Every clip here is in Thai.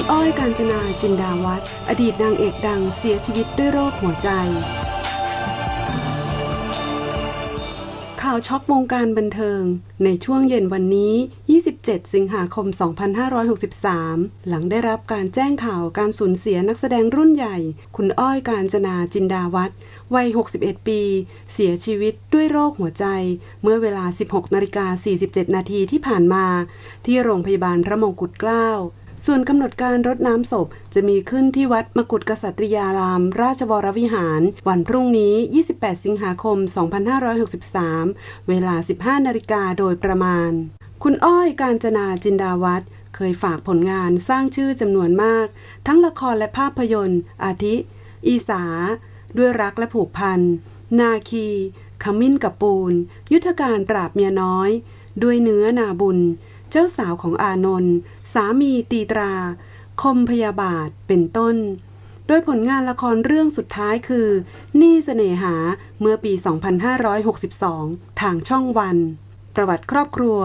คุณอ้อยกาญจนาจินดาวัฒน์อดีตนางเอกดังเสียชีวิตด้วยโรคหัวใจ ข่าวช็อกวงการบันเทิง ในช่วงเย็นวันนี้ 27 สิงหาคม 2563 หลังได้รับการแจ้งข่าวการสูญเสียนักแสดงรุ่นใหญ่ คุณอ้อยกาญจนาจินดาวัฒน์วัย 61 ปี เสียชีวิตด้วยโรคหัวใจ เมื่อเวลา 16นาฬิกา47 นาทีที่ผ่านมา ที่โรงพยาบาลพระมงกุฎเกล้า ส่วนกำหนดการรดน้ำศพ จะมีขึ้นที่วัดมกุฎกษัตริยาราม ราชวรวิหาร วันพรุ่งนี้ 28 สิงหาคม 2563 เวลา 15 นาฬิกาโดยประมาณ คุณอ้อยการจนาจินดาวัฒน์เคยฝากผลงานสร้างชื่อจำนวนมาก ทั้งละครและภาพยนตร์ อาทิ อีสา ด้วยรักและผูกพัน นาคี ขมิ้นกับปูน ยุทธการปราบเมียน้อย ด้วยเนื้อนาบุญ เจ้าสาวของอานนท์สามีตีตรา คมพยาบาทเป็นต้น โดยผลงานละครเรื่องสุดท้ายคือ นี่เสน่หาเมื่อปี 2562 ทางช่องวัน ประวัติครอบครัว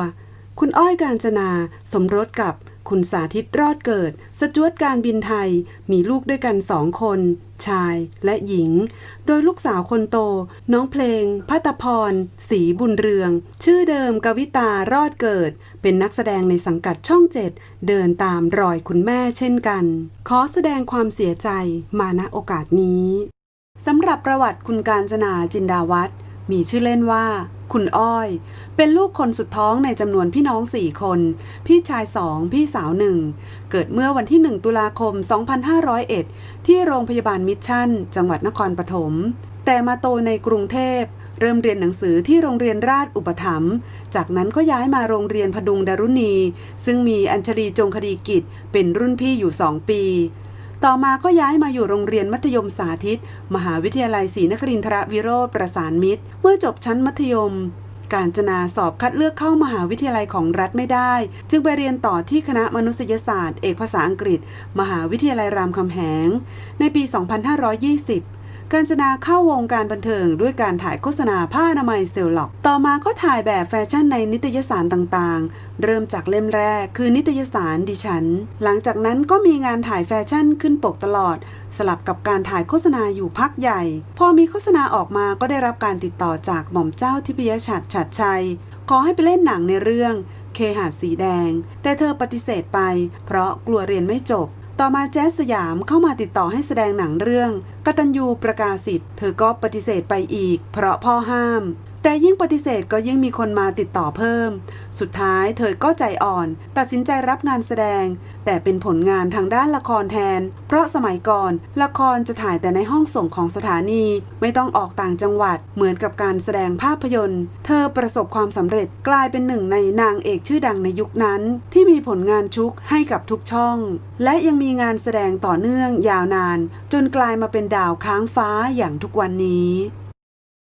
คุณอ้อยการจนาสมรสกับ คุณสาธิตรอดเกิด สจวตการบินไทย มีลูกด้วยกันสองคน ชายและหญิง โดยลูกสาวคนโต น้องเพลงพัตพรศรีบุญเรือง ชื่อเดิมกวิตารอดเกิด เป็นนักแสดงในสังกัดช่องเจ็ดเดินตามรอยคุณแม่เช่นกัน ขอแสดงความเสียใจมาณโอกาสนี้สำหรับประวัติคุณการจนาจินดาวัฒน์มีชื่อเล่นว่า คุณอ้อย เป็นลูกคนสุดท้องในจำนวนพี่น้องสี่คน พี่ชายสองพี่สาวหนึ่ง เกิดเมื่อวันที่ 1 ตุลาคม 2501 ที่โรงพยาบาลมิชชั่น จังหวัดนครปฐม แต่มาโตในกรุงเทพ เริ่มเรียนหนังสือที่โรงเรียนราชอุปถัมภ์ จากนั้นก็ย้ายมาโรงเรียนพดุงดารุณี ซึ่งมีอัญชลีจงคดีกิจเป็นรุ่นพี่อยู่สองปี ต่อมาก็ย้ายมาอยู่โรงเรียนมัธยมสาธิต มหาวิทยาลัยศรีนครินทรวิโรธประสานมิตร เมื่อจบชั้นมัธยม การจนาสอบคัดเลือกเข้ามหาวิทยาลัยของรัฐไม่ได้ จึงไปเรียนต่อที่คณะมนุษยศาสตร์ เอกภาษาอังกฤษ มหาวิทยาลัยรามคำแหง ในปี 2520 การจนาเข้าวงการบันเทิงด้วยการถ่ายโฆษณาผ้าอนามัยเซลล็อก ต่อมาก็ถ่ายแบบแฟชั่นในนิตยสารต่างๆ เริ่มจากเล่มแรกคือนิตยสารดิฉัน หลังจากนั้นก็มีงานถ่ายแฟชั่นขึ้นปกตลอด สลับกับการถ่ายโฆษณาอยู่พักใหญ่ พอมีโฆษณาออกมาก็ได้รับการติดต่อจากหม่อมเจ้าทิพยชัดฉัดชัย ขอให้ไปเล่นหนังในเรื่องเคหาสีแดง แต่เธอปฏิเสธไป เพราะกลัวเรียนไม่จบ ต่อมาแจ๊สสยามเข้ามาติดต่อให้แสดงหนังเรื่องกตัญญูประกาศิทธิ์เธอก็ปฏิเสธไปอีก เพราะพ่อห้าม แต่ยิ่งปฏิเสธก็ยิ่งมีคนมาติดต่อเพิ่ม สุดท้ายเธอก็ใจอ่อน ตัดสินใจรับงานแสดง แต่เป็นผลงานทางด้านละครแทน เพราะสมัยก่อน ละครจะถ่ายแต่ในห้องส่งของสถานี ไม่ต้องออกต่างจังหวัด เหมือนกับการแสดงภาพยนตร์ เธอประสบความสำเร็จกลายเป็นหนึ่งในนางเอกชื่อดังในยุคนั้น ที่มีผลงานชุกให้กับทุกช่อง และยังมีงานแสดงต่อเนื่องยาวนาน จนกลายมาเป็นดาวค้างฟ้าอย่างทุกวันนี้